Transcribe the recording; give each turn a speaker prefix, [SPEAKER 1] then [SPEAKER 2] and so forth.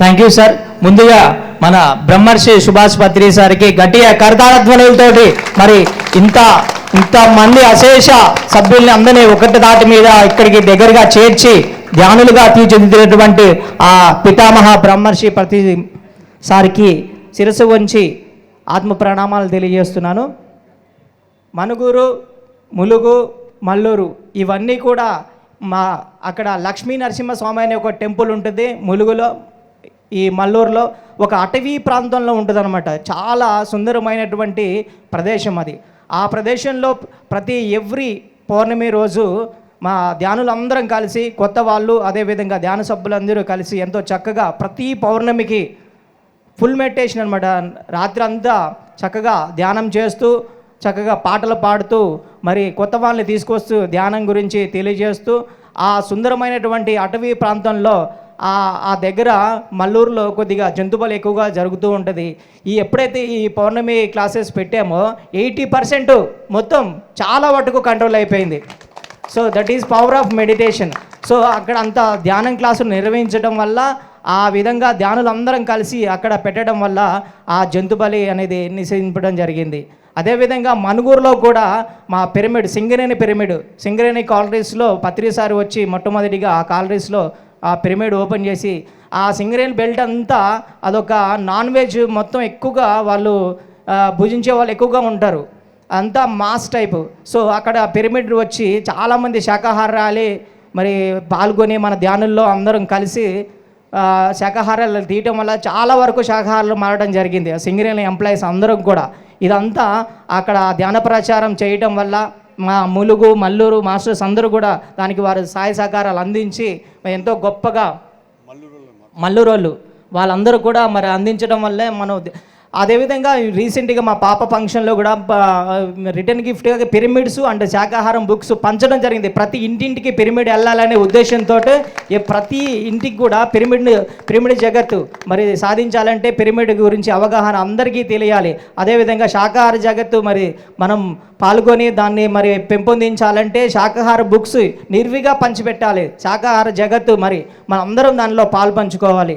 [SPEAKER 1] Thank you sir ముందుగా మన బ్రహ్మర్షి సుభాష్ పత్రి సార్కి గట్టిగా కరతాళధ్వనులతోటి మరి ఇంత ఇంత మంది అశేష సభ్యుల్ని అందరినీ ఒకటి దాటి మీద ఇక్కడికి దగ్గరగా చేర్చి ధ్యానులుగా తీర్చిదిద్దినటువంటి ఆ పితామహ బ్రహ్మర్షి ప్రతి సార్కి శిరసు వంచి ఆత్మ ప్రణామాలు తెలియజేస్తున్నాను. మనుగురు ములుగు మల్లూరు ఇవన్నీ కూడా మా అక్కడ లక్ష్మీ నరసింహస్వామి అనే ఒక టెంపుల్ ఉంటుంది ములుగులో. ఈ మల్లూరులో ఒక అటవీ ప్రాంతంలో ఉంటుందన్నమాట. చాలా సుందరమైనటువంటి ప్రదేశం అది. ఆ ప్రదేశంలో ప్రతి ఎవ్రీ పౌర్ణమి రోజు మా ధ్యానులందరం కలిసి కొత్త వాళ్ళు అదేవిధంగా ధ్యాన సభ్యులందరూ కలిసి ఎంతో చక్కగా ప్రతి పౌర్ణమికి ఫుల్ మెడిటేషన్ అనమాట రాత్రి అంతా చక్కగా ధ్యానం చేస్తూ చక్కగా పాటలు పాడుతూ మరి కొత్త వాళ్ళని తీసుకొస్తూ ధ్యానం గురించి తెలియజేస్తూ ఆ సుందరమైనటువంటి అటవీ ప్రాంతంలో ఆ దగ్గర మల్లూరులో కొద్దిగా జంతువులు ఎక్కువగా జరుగుతూ ఉంటుంది. ఈ ఎప్పుడైతే ఈ పౌర్ణమి క్లాసెస్ పెట్టామో ఎయిటీ పర్సెంట్ మొత్తం చాలా వరకు కంట్రోల్ అయిపోయింది. So that is power of meditation. So అక్కడ అంత ధ్యానం క్లాసులు నిర్వహించడం వల్ల ఆ విధంగా ధ్యానులందరం కలిసి అక్కడ పెట్టడం వల్ల ఆ జంతుబలి అనేది నిషేధింపడం జరిగింది. అదేవిధంగా మనుగూరులో కూడా మా పిరమిడ్ సింగరేణి పిరమిడ్ సింగరేణి కాలరీస్లో పత్రిసారి వచ్చి మొట్టమొదటిగా ఆ కాలరీస్లో ఆ పిరమిడ్ ఓపెన్ చేసి ఆ సింగరేణి బెల్ట్ అంతా అదొక నాన్ వెజ్ మొత్తం ఎక్కువగా వాళ్ళు భుజించే వాళ్ళు ఎక్కువగా ఉంటారు. అంతా మాస్ టైపు. సో అక్కడ పిరమిడ్ వచ్చి చాలామంది శాకాహారాలే మరి పాల్గొని మన ధ్యానుల్లో అందరం కలిసి శాకాహారాలు తీయటం వల్ల చాలా వరకు శాకాహారాలు మారడం జరిగింది. సింగరేణి ఎంప్లాయీస్ అందరం కూడా. ఇదంతా అక్కడ ధ్యాన ప్రచారం చేయటం వల్ల మా ములుగు మల్లూరు మాస్టర్స్ అందరూ కూడా దానికి వారు సహాయ సహకారాలు అందించి ఎంతో గొప్పగా మల్లూరోళ్ళు వాళ్ళందరూ కూడా మరి అందించడం వల్లే మనం అదేవిధంగా రీసెంట్గా మా పాప ఫంక్షన్లో కూడా రిటర్న్ గిఫ్ట్గా పిరమిడ్స్ అండ్ శాకాహారం బుక్స్ పంచడం జరిగింది. ప్రతి ఇంటింటికి పిరమిడ్ వెళ్ళాలనే ఉద్దేశంతో ప్రతి ఇంటికి కూడా పిరమిడ్ పిరమిడ్ జగత్తు మరి సాధించాలంటే పిరమిడ్ గురించి అవగాహన అందరికీ తెలియాలి. అదేవిధంగా శాకాహార జగత్తు మరి మనం పాల్గొని దాన్ని మరి పెంపొందించాలంటే శాకాహార బుక్స్ నిర్విగా పంచిపెట్టాలి. శాకాహార జగత్తు మరి మనందరం దానిలో పాల్పంచుకోవాలి